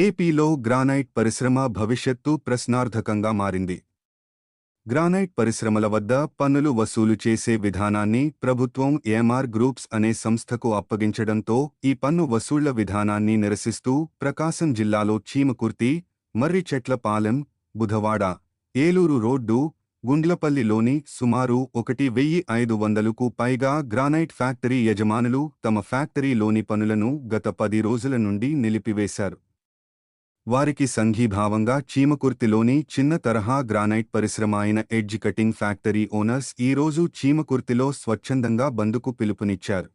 ఏపీలో గ్రానైట్ పరిశ్రమ భవిష్యత్తు ప్రశ్నార్థకంగా మారింది. గ్రానైట్ పరిశ్రమల వద్ద పన్నులు వసూలు చేసే విధానాన్ని ప్రభుత్వం ఏఎంఆర్ గ్రూప్స్ అనే సంస్థకు అప్పగించడంతో ఈ పన్ను వసూళ్ళ విధానాన్ని నిరసిస్తూ ప్రకాశం జిల్లాలో చీమకుర్తి మర్రిచెట్లపాలెం బుధవాడ ఏలూరు రోడ్డు గుండ్లపల్లిలోని సుమారు ఒకటి వెయ్యి ఐదు వందలకు పైగా గ్రానైట్ ఫ్యాక్టరీ యజమానులు తమ ఫ్యాక్టరీలోని పనులను గత పది రోజుల నుండి నిలిపివేశారు. వారికి సంఘీభావంగా చీమకుర్తిలోని చిన్న తరహా గ్రానైట్ పరిశ్రమ అయిన ఎడ్జ్ కటింగ్ ఫ్యాక్టరీ ఓనర్స్ ఈ రోజు చీమకుర్తిలో స్వచ్ఛందంగా బందుకు పిలుపునిచ్చారు.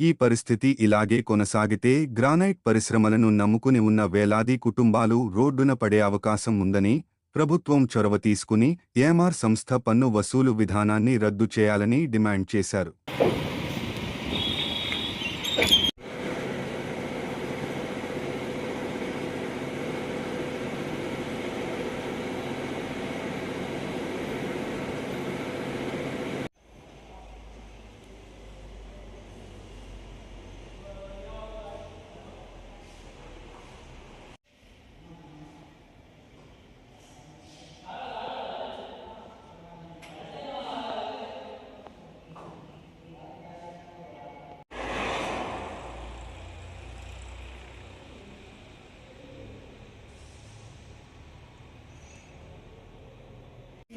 ఈ పరిస్థితి ఇలాగే కొనసాగితే గ్రానైట్ పరిశ్రమలను నమ్ముకుని ఉన్న వేలాది కుటుంబాలు రోడ్డున పడే అవకాశం ఉందని ప్రభుత్వం చొరవ తీసుకుని ఏమార్ సంస్థ పన్ను వసూలు విధానాన్ని రద్దు చేయాలని డిమాండ్ చేశారు.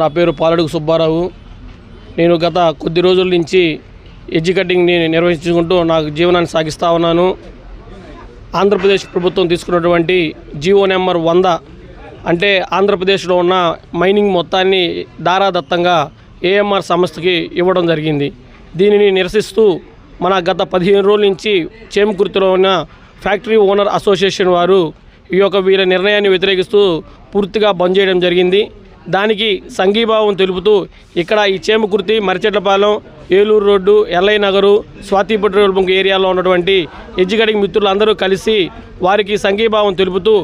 నా పేరు పాలడుగు సుబ్బారావు. నేను గత కొద్ది రోజుల నుంచి ఎడ్జ్ కటింగ్ని నిర్వహించుకుంటూ నాకు జీవనాన్ని సాగిస్తూ ఉన్నాను. ఆంధ్రప్రదేశ్ ప్రభుత్వం తీసుకున్నటువంటి జీవో నెంబర్ వంద అంటే ఆంధ్రప్రదేశ్లో ఉన్న మైనింగ్ మొత్తాన్ని దారాదత్తంగా ఏఎంఆర్ సంస్థకి ఇవ్వడం జరిగింది. దీనిని నిరసిస్తూ మన గత పదిహేను రోజుల నుంచి చేమకుర్తిలో ఉన్న ఫ్యాక్టరీ ఓనర్ అసోసియేషన్ వారు ఈ యొక్క వీళ్ళ నిర్ణయాన్ని వ్యతిరేకిస్తూ పూర్తిగా బంద్ చేయడం జరిగింది. దానికి సంఘీభావం తెలుపుతూ ఇక్కడ ఈ Chemakurthi Marichetlapalem Eluru road L I Nagar Swathi petrol bunk ఏరియాలో ఉన్నటువంటి ఎజ్జిగడికి మిత్రులందరూ కలిసి వారికి సంఘీభావం తెలుపుతూ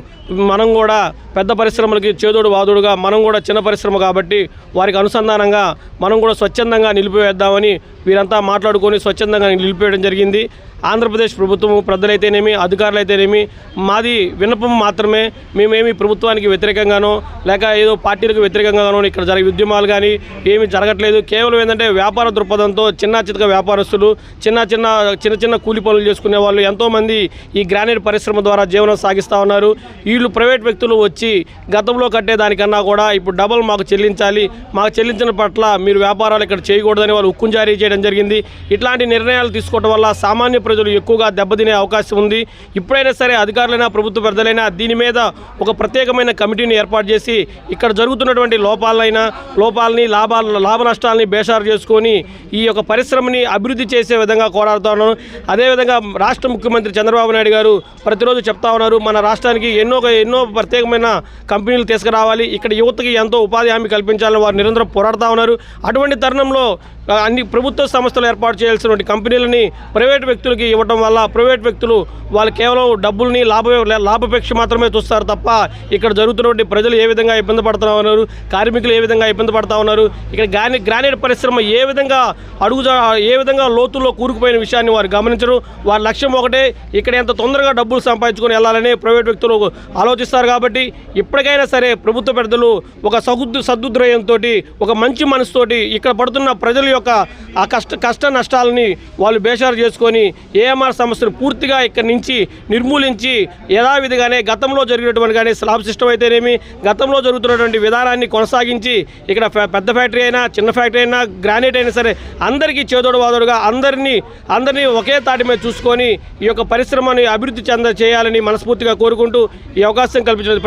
మనం కూడా పెద్ద పరిశ్రమలకి చేదోడు వాదుడుగా మనం కూడా చిన్న పరిశ్రమ కాబట్టి వారికి అనుసంధానంగా మనం కూడా స్వచ్ఛందంగా నిలిపివేద్దామని వీరంతా మాట్లాడుకొని స్వచ్ఛందంగా నిలిపివేయడం జరిగింది. ఆంధ్రప్రదేశ్ ప్రభుత్వం ప్రజలైతేనేమి అధికారులైతేనేమి మాది విన్నపం మాత్రమే. మేమేమి ప్రభుత్వానికి వ్యతిరేకంగానో లేక ఏదో పార్టీలకు వ్యతిరేకంగానో ఇక్కడ జరిగే ఉద్యమాలు కానీ ఏమీ జరగట్లేదు. కేవలం ఏంటంటే వ్యాపార దాంతో చిన్న చితక వ్యాపారస్తులు చిన్న చిన్న చిన్న చిన్న కూలి పనులు చేసుకునే వాళ్ళు ఎంతోమంది ఈ గ్రానైట్ పరిశ్రమ ద్వారా జీవనం సాగిస్తూ ఉన్నారు. వీళ్ళు ప్రైవేట్ వ్యక్తులు వచ్చి గతంలో కట్టేదానికన్నా కూడా ఇప్పుడు డబల్ మాకు చెల్లించాలి. మాకు చెల్లించిన పట్ల మీరు వ్యాపారాలు ఇక్కడ చేయకూడదని వాళ్ళు ఉక్కుం జారీ చేయడం జరిగింది. ఇట్లాంటి నిర్ణయాలు తీసుకోవడం వల్ల సామాన్య ప్రజలు ఎక్కువగా దెబ్బతినే అవకాశం ఉంది. ఇప్పుడైనా సరే అధికారులైనా ప్రభుత్వ పెద్దలైనా దీని మీద ఒక ప్రత్యేకమైన కమిటీని ఏర్పాటు చేసి ఇక్కడ జరుగుతున్నటువంటి లోపాలైనా లోపాలని లాభాలు లాభ నష్టాలని బేషారు చేసుకొని ఈ యొక్క పరిశ్రమని అభివృద్ధి చేసే విధంగా కోరాడుతాను అదేవిధంగా రాష్ట్ర ముఖ్యమంత్రి చంద్రబాబు నాయుడు గారు ప్రతిరోజు చెప్తా ఉన్నారు మన రాష్ట్రానికి ఎన్నో ఎన్నో ప్రత్యేకమైన కంపెనీలు తీసుకురావాలి ఇక్కడ యువతకి ఎంతో ఉపాధి హామీ కల్పించాలని వారు నిరంతరం పోరాడుతూ ఉన్నారు. అటువంటి తరుణంలో అన్ని ప్రభుత్వ సంస్థలు ఏర్పాటు చేయాల్సినటువంటి కంపెనీలని ప్రైవేట్ వ్యక్తులకి ఇవ్వడం వల్ల ప్రైవేట్ వ్యక్తులు వాళ్ళు కేవలం డబ్బుల్ని లాభ లాభపేక్ష మాత్రమే చూస్తారు తప్ప ఇక్కడ జరుగుతున్నటువంటి ప్రజలు ఏ విధంగా ఇబ్బంది పడుతూ ఉన్నారు కార్మికులు ఏ విధంగా ఇబ్బంది పడుతూ ఉన్నారు ఇక్కడ గ్రాని గ్రానైట్ పరిశ్రమ ఏ విధంగా అడుగు ఏ విధంగా లోతుల్లో కూరుకుపోయిన విషయాన్ని వారు గమనించరు. వారి లక్ష్యం ఒకటే ఇక్కడ ఎంత తొందరగా డబ్బులు సంపాదించుకొని వెళ్ళాలని ప్రైవేట్ వ్యక్తులు ఆలోచిస్తారు కాబట్టి ఇప్పటికైనా సరే ప్రభుత్వ పెద్దలు ఒక సగుద్దు సద్దుద్రయంతో ఒక మంచి మనసుతోటి ఇక్కడ పడుతున్న ప్రజల యొక్క ఆ కష్ట కష్ట నష్టాలని వాళ్ళు బేషారు చేసుకొని ఏఎంఆర్ సమస్యను పూర్తిగా ఇక్కడి నుంచి నిర్మూలించి యథావిధిగానే గతంలో జరిగినటువంటి కానీ స్లాబ్ సిస్టమ్ అయితేనేమి గతంలో జరుగుతున్నటువంటి విధానాన్ని కొనసాగించి ఇక్కడ పెద్ద ఫ్యాక్టరీ అయినా చిన్న ఫ్యాక్టరీ అయినా గ్రానైట్ అయినా సరే అందరికీ చేదోడవాదోడుగా అందరినీ అందరినీ ఒకే తాటి మీద చూసుకొని ఈ యొక్క పరిశ్రమని అభివృద్ధి చెంద చేయాలని మనస్ఫూర్తిగా కోరుకుంటూ ఈ అవకాశం కల్పించిన